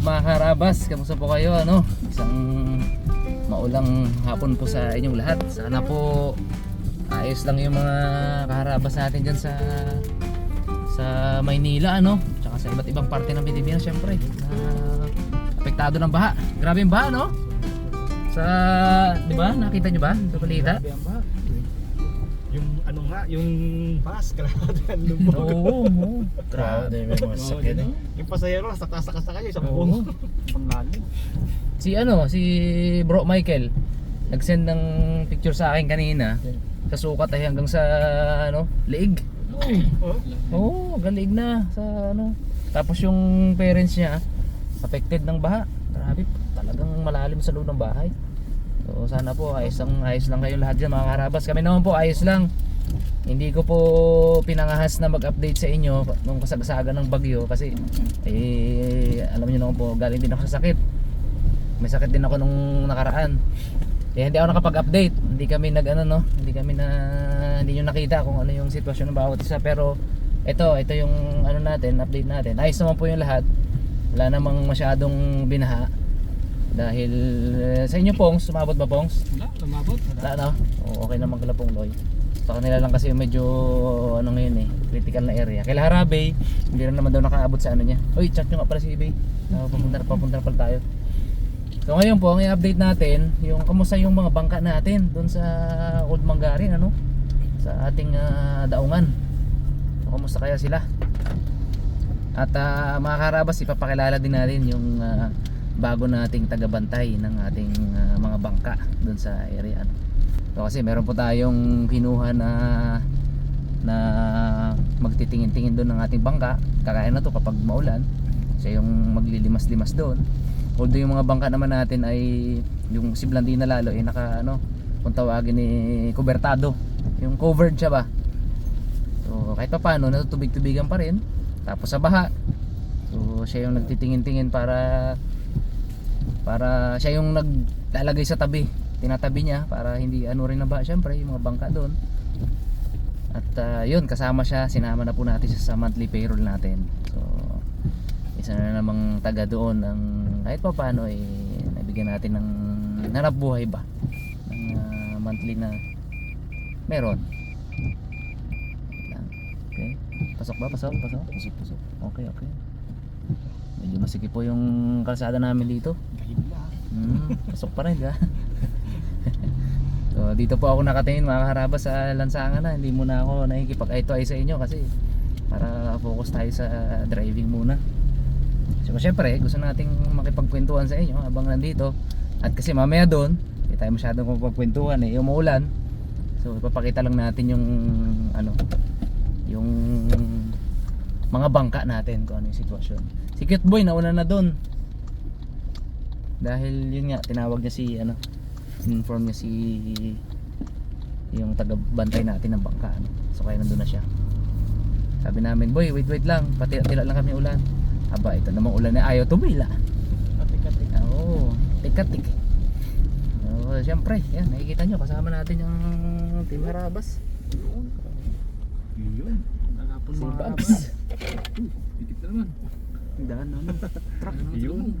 Mga karabas? Kamusta po kayo? Ano? Isang maulang hapon po sa inyong lahat. Sana po ayos lang yung mga kaharabas natin dyan sa sa Maynila ano tsaka sa iba't ibang parte ng Pilipinas syempre na apektado ng baha grabe yung baha no sa di ba nakita nyo ba sa balita Grabe ang baha. Yung bus, kalahati ang lumog. oo oo grabe may mga sasakyan eh. Yung pasahero, saka-saka kayo, isang buong ang lalim. si ano si Bro Michael nag-send ng picture sa akin kanina sa sukat ay hanggang sa ano leeg Oh, Oo, oh, galig na sa ano. Tapos yung parents niya affected ng baha. Grabe, talagang malalim sa loob ng bahay. So sana po ayos lang, ayos lang kayo lahat dyan mga karabas. Kami naman po ayos lang. Hindi ko po pinangahas na mag-update sa inyo nung kasagsagan ng bagyo kasi eh alam niyo naman po galing din ako sa sakit. May sakit din ako nung nakaraan. Eh hindi ako nakapag-update. Hindi kami nag ano no, hindi kami na hindi niyo nakita kung ano yung sitwasyon ng bawat isa pero ito, ito yung ano natin, update natin. Ayos naman po yung lahat. Wala namang masyadong binaha. Dahil eh, sa inyo Pongs, sumabot ba Pongs? Wala, lumabot. Wala no? O, okay naman kala Pong Loy. Sa kanila lang kasi medyo ano ngayon eh, critical na area. Kay Harabay, hindi rin naman daw nakaabot sa ano niya. Uy, chat nyo nga pala si Ibay. Uh, papunta, papunta na pala tayo. So ngayon po, ang i-update natin, yung kamusta yung mga bangka natin doon sa Old Mangarin, ano? Sa ating ah, daungan. So, kamusta kaya sila? At ah, mga karabas, ipapakilala din natin yung ah, bago nating tagabantay ng ating ah, mga bangka doon sa area. ano. So kasi meron po tayong kinuha na na magtitingin-tingin doon ng ating bangka. Kagaya na to kapag maulan, siya yung maglilimas-limas doon. Although yung mga bangka naman natin ay yung si Blandina lalo eh naka ano kung tawagin ni kubertado. Yung covered siya ba? So kahit pa paano natutubig-tubigan pa rin. Tapos sa baha. So siya yung nagtitingin-tingin para para siya yung naglalagay sa tabi. Tinatabi niya para hindi ano rin na ba syempre yung mga bangka doon. At ah, yun kasama siya, sinama na po natin siya sa monthly payroll natin. So isa na namang taga doon ang kahit pa paano eh nabigyan natin ng hanap buhay ba ng ah, monthly na meron. Okay. Pasok ba? Pasok? Pasok? Pasok, pasok. Okay, okay. Medyo masikip po yung kalsada namin dito. Hmm, pasok pa rin ka. dito po ako nakatingin mga kaharabas sa lansangan na. Hindi muna ako nakikipag eye sa inyo kasi para focus tayo sa driving muna. So, syempre, gusto nating makipagkwentuhan sa inyo habang nandito. At kasi mamaya doon, hindi tayo masyadong makipagkwentuhan eh. Umuulan. So, ipapakita lang natin yung ano, yung mga bangka natin kung ano yung sitwasyon. Si Cute Boy nauna na doon. Dahil yun nga, tinawag niya si ano, inform niya si yung taga-bantay natin ng bangka. Ano. So kaya nandun na siya. Sabi namin, boy, wait, wait lang. Patila lang kami ulan. Aba, ito namang ulan na ayaw tumila. Katik-katik. Oo, tik-tik. Oo, syempre, yan, nakikita nyo, kasama natin yung Team Harabas. Yun. Yun. Nagapon Si mga Babs. Dikit na naman. Daan ano, truck. Yun.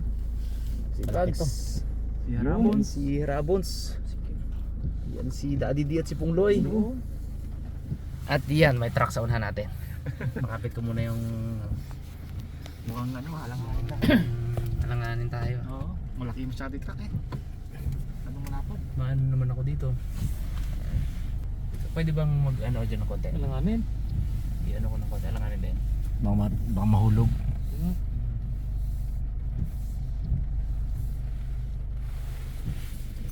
Si Bugs. Si Yun, Harabon. si Harabons. Yan si Daddy D at si Pungloy. Oo. At yan, may truck sa unahan natin. Makapit ko muna yung Mukhang ano, halang-halang lang. alanganin tayo. Oo. Malaki masyado yung truck eh. Anong malapad? Maano naman ako dito. Pwede bang mag ano dyan ng konti? Alanganin. I ano ko ng konti, alanganin din. Baka, baka mahulog.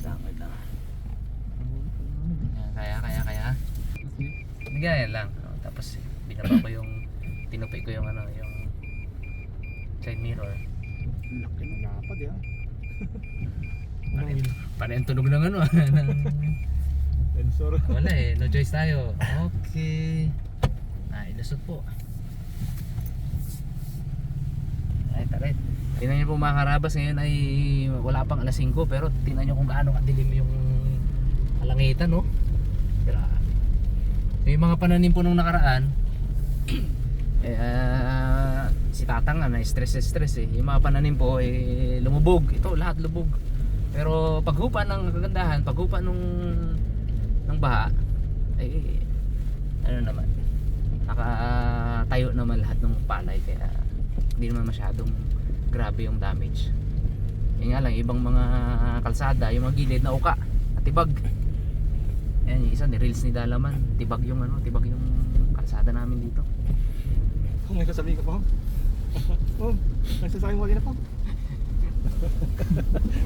Lang, wait lang. Yan, Kaya, kaya, kaya. Ganyan lang. Oh, tapos binaba ko yung tinupi ko yung ano, yung side mirror. Laki ng lapad eh. ah. Paano, paano yung tunog ng ano? ng, Sensor. wala eh, no choice tayo. Okay. Ay, lusot po. Ay, tarit. Tingnan niyo po mga karabas ngayon ay wala pang alas 5 pero tingnan niyo kung gaano kadilim yung kalangitan no. Grabe. Yung mga pananim po nung nakaraan eh ah, si Tatang na stress stress eh. Yung mga pananim po eh lumubog. Ito lahat lubog. Pero paghupa ng kagandahan, paghupa nung ng baha ay ano naman nakatayo naman lahat ng palay kaya hindi naman masyadong grabe yung damage. Yun nga lang, ibang mga kalsada, yung mga gilid na uka, at tibag. Yan, yung isa, ni-reels ni Dalaman. Tibag yung ano, tibag yung kalsada namin dito. Kung may kasabihin ka pa. Oh, nagsasabi mo kanina po.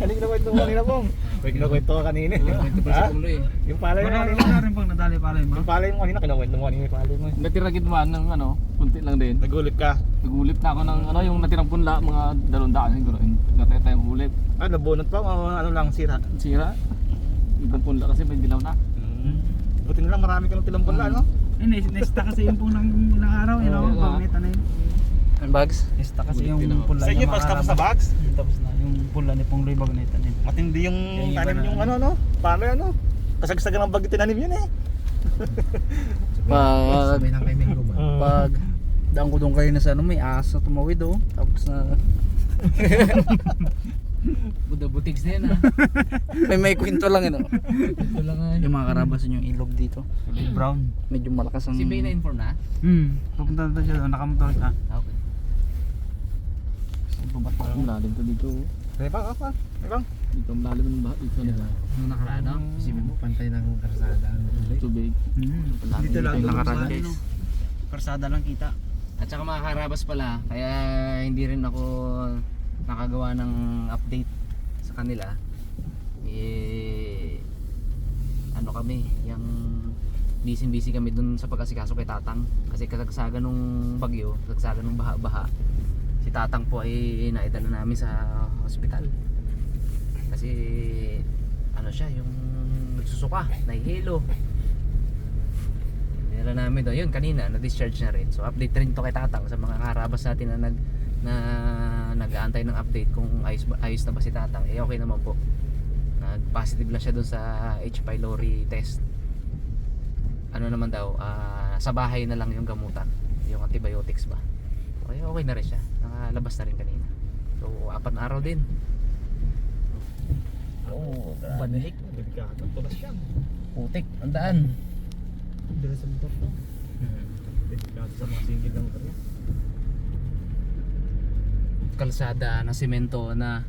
Ano kinakwento mo kanina po? May kinakwento ka kanina. Ito pa Ha? si Kumloy eh. Yung palay mo kanina. wala rin pang nadali palay mo. Yung palay mo kanina, kinakwento mo kanina yung palay mo. Natira gitmaan ng ano, kunti lang din. Nagulit ka. Nagulip na ako ng ano, yung natirang punla, mga dalawang daan siguro. Nataya tayong ulip. Ah, nabunot pa o ano lang sira? Sira. Ibang punla kasi may dilaw na. Buti na lang marami ka ng tilang pala, no? Eh, nesta kasi yung pong ng ilang araw, yun Oo, ako, pamita na yun. Ang bags? Nesta kasi yung din ako. pula Sa inyo, niya pas tapos sa makaraba. box? Tapos na, yung pula ni Pong Loy Bagneta din. Matindi yung Yung iba tanim na yung ano. ano, no? Palay, ano? Kasagsagan ng bagyo tinanim yun eh. Pag, ng kay Mingo ba? pag, daan ko doon kayo na sa ano, may aso tumawid oh. Tapos na, Buda butigs na yan ah. may may kwento lang ano. Ito lang ah. Yung mga karabas yung ilog dito. Brown. Medyo malakas ang... Si Bay na inform na? Hmm, pupunta na siya doon, nakamotor siya. Ah, Okay. Bumatak ang lalim to dito. Ay, bang, apa? Ay, bang. Dito ang lalim ng baha dito. Diba? Nung nakaraan no? Isipin mo. Pantay ng karsada. Tubig. Hmm. Dito lang, nakaraan, guys. Karsada lang kita. At saka mga karabas pala, kaya hindi rin ako nakagawa ng update sa kanila. Eh, ano kami, yung busy-busy kami dun sa pagkasikaso kay Tatang. Kasi kasagsagan nung bagyo, kasagsagan nung baha-baha. Si Tatang po ay naidala namin sa hospital. Kasi ano siya, yung nagsusuka, nahihilo. Dinala namin doon. Yun, kanina, na-discharge na rin. So, update rin to kay Tatang sa mga karabas natin na nag na nag-aantay ng update kung ayos, ba- ayos na ba si Tatang. Eh, okay naman po. Nag-positive lang siya doon sa H. pylori test. Ano naman daw, ah, sa bahay na lang yung gamutan. Yung antibiotics ba. Okay, okay na rin siya. Nakalabas na rin kanina. So, apat na araw din. Oo, oh, banlik. Delikado, tulas yan. Putik, ang daan. Dala sa motor to. Delikado sa mga single lang ito. Kalsada na semento na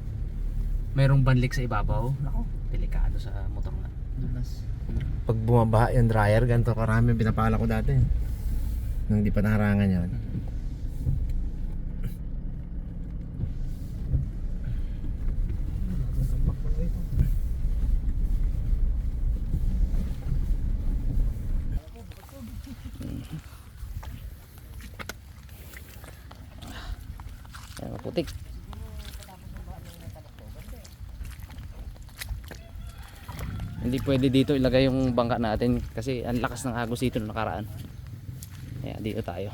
mayroong banlik sa ibabaw. Nako, delikado sa motor. Dulas. Pag bumabaha yung dryer, ganito karami pinapala ko dati. Nung di pa naharangan yan. Ayan, putik. Hindi pwede dito ilagay yung bangka natin kasi ang lakas ng agos dito nung nakaraan. Kaya dito tayo.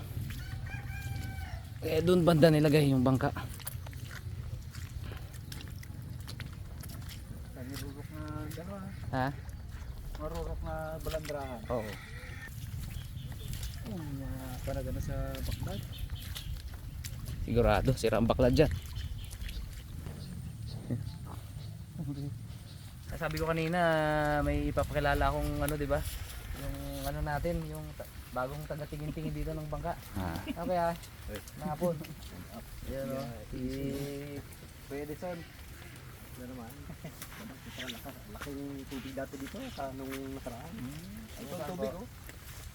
Eh doon banda nilagay yung bangka. Marurok na dalawa. Ha? Marurok na balandrahan. Oo. Oh, para gana sa bakbak. Sigurado, sira ang bakla dyan. Sabi ko kanina, may ipapakilala akong ano, 'di ba? Yung ano natin, yung bagong taga-tingin-tingin dito ng bangka. Ah. Okay ah. Nakapon. Yan o. Si Kuya Edison. Ano naman? Laking tubig dati dito sa nung nakaraan. Ito ang tubig oh.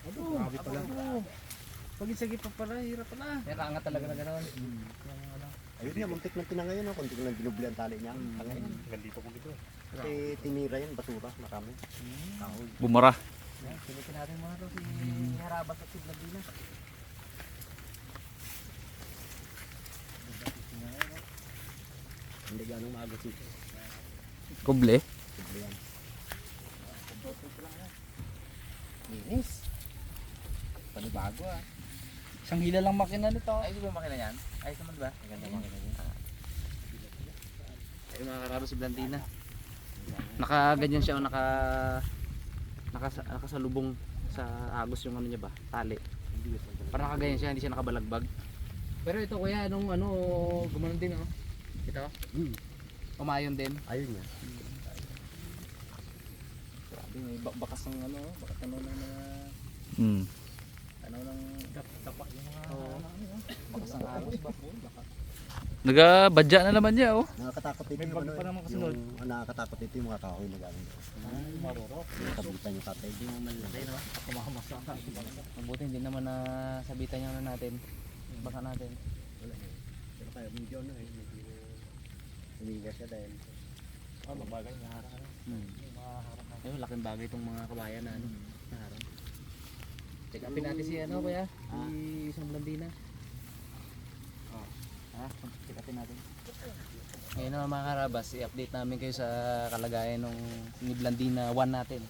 Grabe pala. Pag isagi pa pala, hirap pala. Yan kaangat talaga na gano'n. Ano. Ayun yan, muntik ng tinangayon no, kundi ko lang binubli ang tali niya. Tangayon. Gandito po dito. Kasi tinira yan, basura, marami. Bumara. Yan, silitin natin muna to si Harabas at si Bladina. Hindi ganong maagas ito. Kuble. Simple yan. Linis. Panibago ah. Isang hila lang makina nito. Ay, ba makina yan? Ayos naman ba? Maganda makina niya. Ay, mga kararo si Blandina. Nakaganyan siya o naka nakasa, nakasalubong sa agos yung ano niya ba? Tali. Parang nakaganyan siya, hindi siya nakabalagbag. Pero ito kuya, nung ano, gumanon din oh. Ito? Hmm. Umayon din. Ayun niya. Grabe, may ba- bakas ng ano, bakas ano ng mga, Hmm. ano ng, Tapak yung mga Oo. bakas ng agos ba? Naga-badya na naman niya oh. Nakakatakot dito May yung ano, pa naman kasi yung ang nakakatakot dito yung mga kahoy na galing. marurok. Yung kabitan yung tatay. Hindi mo malaki no? Kumamasa ka. Mabuti hindi naman na sabitan yung ano natin. Baka natin. Pero kaya medyo ano eh, medyo umiga siya dahil Oh, mabagay nga harap. Hmm. Maharap na. Ayun, laking bagay itong mga kabayan na ano. Check upin natin si ano kuya? Si isang blandina. Oh. Ha? Check upin natin. Ngayon naman mga karabas, i-update namin kayo sa kalagayan ng ni Blandina 1 natin.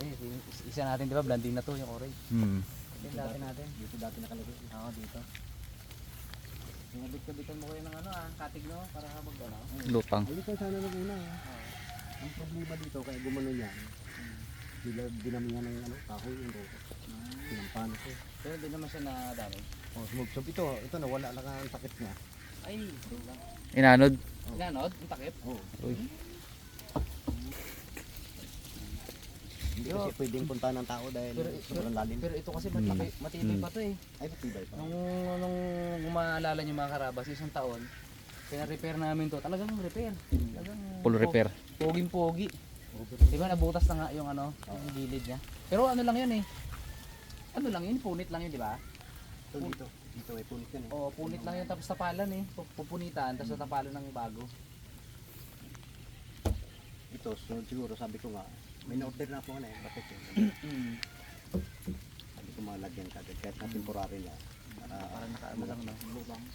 Kasi si- isa natin di ba, Blandina 2 yung orange. Hmm. Yung dati natin. dito dati nakalagay. Oo, dito. Sinabit-sabitan mo kayo ng ano ah, katig no? Para mag ano. Lutang. Ko sana nung una eh. Ang problema dito kaya gumano niya. Bila dinamihan ng ano, kahoy yung roto. Pinampano ko. Pero hindi naman siya nadamay. Oh, sumubsob ito, ito nawala lang ang takip niya. Ay, ito lang. Inanod. Nanod, ang takip. Oh. Uy. Hindi kasi pwedeng punta ng tao dahil Pero, sobrang lalim. pero ito kasi mataki, matibay Hmm. pa to eh. Ay, matibay pa. Nung, nung gumaalala niyo mga karabas, isang taon, pina-repair namin to. Talagang repair. Talagang Full repair. Poging-pogi. Di ba nabutas na nga yung ano, yung gilid niya. Pero ano lang yun eh. Ano lang yun, punit lang yun, di ba? Ito dito. Dito may punit yan eh. O, punit lang yun tapos tapalan eh. Pu- Pupunitan tapos tapalan ng bago. Ito, sunod siguro sabi ko nga, may na-order na ako ano eh, bakit eh. Mm. Sabi ko malagyan ka kahit na temporary na. Para, Parang nakaano lang no.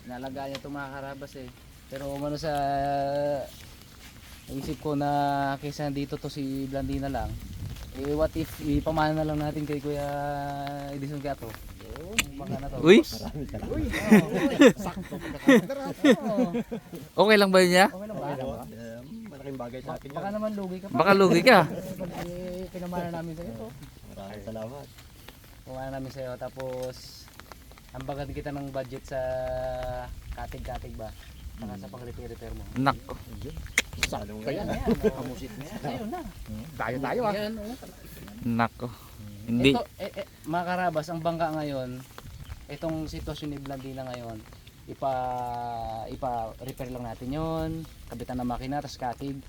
Nalagaan niya itong mga karabas eh. Pero umano sa naisip ko na kaysa dito to si Blandina lang. Eh what if ipamana na lang natin kay Kuya Edison Gato. Uy! Lang. Sakto. Okay lang ba yun niya? Okay lang ba? Um, malaking bagay sa akin Baka naman lugi ka pa. Baka lugi ka. Eh, pinamana namin sa'yo to. Maraming salamat. Pumana namin sa'yo tapos ambagan kita ng budget sa katig-katig ba? Saka sa pag-repair-repair mo. Nako. Salong Ayan, yan. Kamusit na yan. Ayun na. Tayo tayo ah. Oh. Nako. Hindi. Ito, eh, eh, mga karabas, ang bangka ngayon, itong sitwasyon ni Blandina ngayon, ipa ipa repair lang natin yon kabitan ng makina tapos katig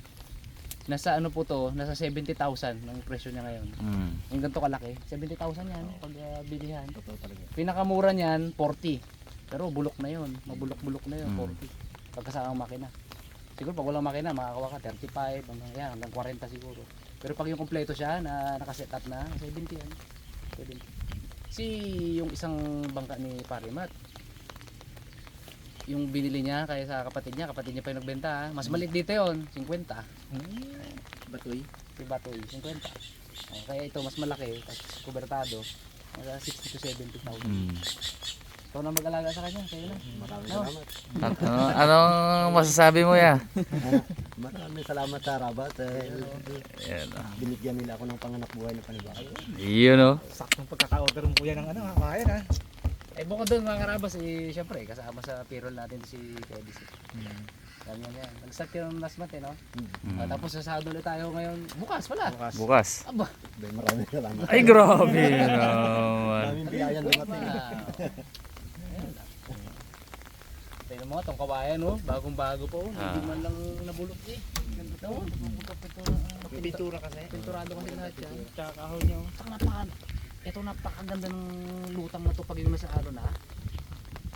nasa ano po to nasa 70,000 ang presyo niya ngayon Hmm. yung ganito kalaki 70,000 yan pag uh, bilihan Totoo talaga. pinakamura niyan 40 pero bulok na yon mabulok-bulok na yon Mm. 40 pagkasama ang makina. Siguro pag walang makina makakawa ka 35 hanggang yan hanggang 40 siguro. Pero pag yung kompleto siya na nakaset up na 70 yan. 70 si yung isang bangka ni Parimat yung binili niya kaya sa kapatid niya kapatid niya pa yung nagbenta ha. mas maliit dito yon 50 Batoy. si Batoy 50 oh, kaya ito mas malaki kubertado mga 60 to 70 thousand. Hmm. Ikaw na mag-alaga sa kanya kayo na Maraming No. salamat. Ano, anong masasabi mo ya? Maraming salamat sa Rabat dahil Yan. ah. binigyan nila ako ng panganak buhay na panibago. Yun oh. Saktong pagkaka-order mo kuya ng ano, ha, kain ha. Eh bukod doon mga karabas, eh, syempre kasama sa payroll natin si Kedis. Hmm. Yan yan yan. Nag-start yun last month eh, no? Hmm. Ah, tapos sasado ulit tayo ngayon. Bukas pala. Bukas. Bukas. Aba. Maraming salamat. Ay, grabe naman. Maraming biyayan dumating. Wow. Ayan. Tingnan mo, itong kawayan, no? Bagong-bago po. Hindi Ah. man lang nabulok eh. Ganda to. Pintura kasi. Pinturado kasi lahat yan. Tsaka kahoy niyo. Tsaka napaka, ito napakaganda ng lutang na to pag yung nasa alo na.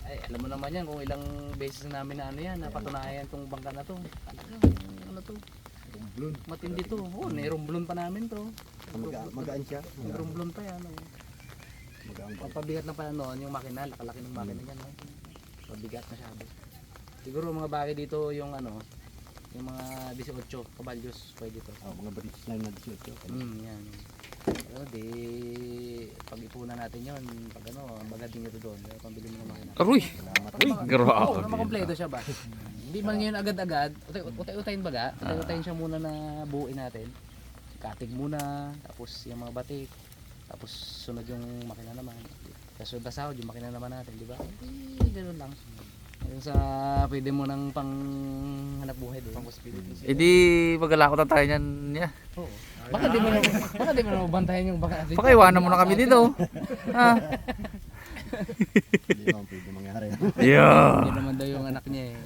Ay, alam mo naman yan kung ilang beses na namin na ano yan, napatunayan tong bangka na to. Talagang, ano to, Rumblon. matindi to. Oo, oh, nerumblon pa namin to. Maga- Magaan siya. Nerumblon pa yan. Oh. Papabigat na pala noon yung makina, lakalaki ng makina niyan. No? Pabigat masyado. Siguro mga bagay dito yung ano, yung mga 18 kabalyos pwede to. Oh, mga British line na 18. Mm, yan. Pero di pag-ipunan natin yon pag ano, magading ito doon, pambili mo ng makina. Aroy. Uy, Oo, grabe. na makompleto siya ba? Hindi man yun agad-agad. Utay, utay, utayin baga. Utay, utayin siya muna na buuin natin. Katig muna, tapos yung mga batik, tapos kasunod yung makina naman. Kasunod na sahod yung makina naman natin, di ba? Eh, ganun lang. Yung sa pwede mo nang pang hanap buhay doon. Pang possibilities. Eh di mag-alakot na tayo niyan niya. Oo. Baka di mo na, baka di mo na mabantayan yung baka dito. Pakaiwanan mo na kami dito. ha? Hindi naman pwede mangyari. Yeah. Hindi naman daw yung anak niya eh.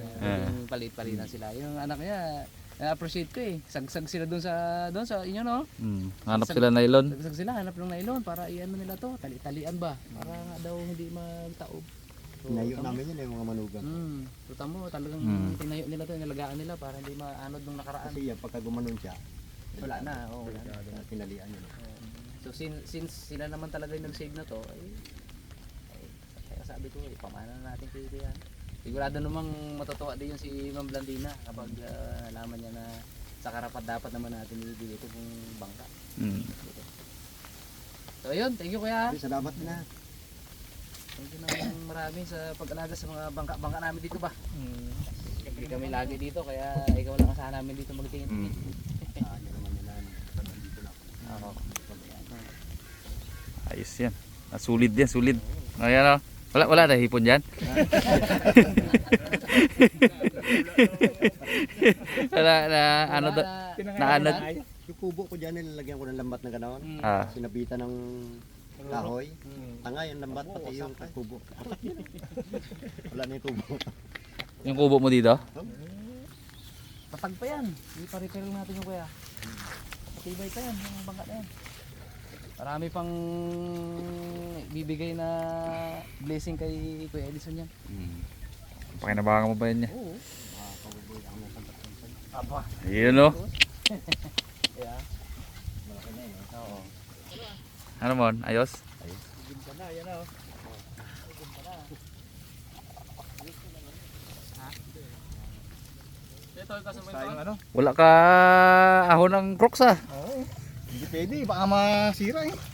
Yung palit-palitan sila. Yung anak niya, na-appreciate ko eh. Sagsag sila doon sa doon sa inyo no. Hmm. Hanap sila nylon. Sagsag sila hanap ng nylon para iano nila to, tali-talian ba? Para nga daw hindi magtaob. So, Tinayo namin yun eh, mga manugang. Hmm, so tamo talagang Hmm. tinayo nila to, nilagaan nila para hindi maanod nung nakaraan. Kasi yan, pagka gumanon siya, Wala na, oo. wala na. tinalian yun. So sin- since sila naman talaga yung nag-save na to, ay, ay kaya sabi ko, eh, pamana na natin kay yan. Sigurado namang matutuwa din yun si Ma'am Blandina kapag ah, nalaman niya na sa karapat dapat naman natin ibigay ito kung bangka. Hmm. So ayun, thank you kuya. Ay, salamat din ha. Thank you naman marami sa pag-alaga sa mga bangka-bangka namin dito ba. Hindi kami lagi dito kaya ikaw lang kasama namin dito magtingin. Ah, yan naman nila. Dito na ako. Ako. Ayos yan. Ah, sulit yan, sulit. Ayan o. Wala, wala na hipon dyan. na, na, ano da, na ano, Yung kubo ko dyan, nilalagyan ko ng lambat na gano'n. ah, Sinabitan ng kahoy. Tanga yung lambat, pati yung kubo. Wala na yung kubo. yung kubo mo dito? Patag pa yan. Hindi pa repair lang natin yung kuya. Patibay pa yan, yung bangka na yan. Marami pang bibigay na blessing kay Kuya Edison yan. Pakinabangan mo ba yan niya? Oo. Ayun o. Kaya, malaki na yun. Oo. Ano mo? Ayos? Ganda na, yan o. Ito, kasama ito. ano? Wala ka ahon ng crocs ah. Oo. Pwede, baka masira eh.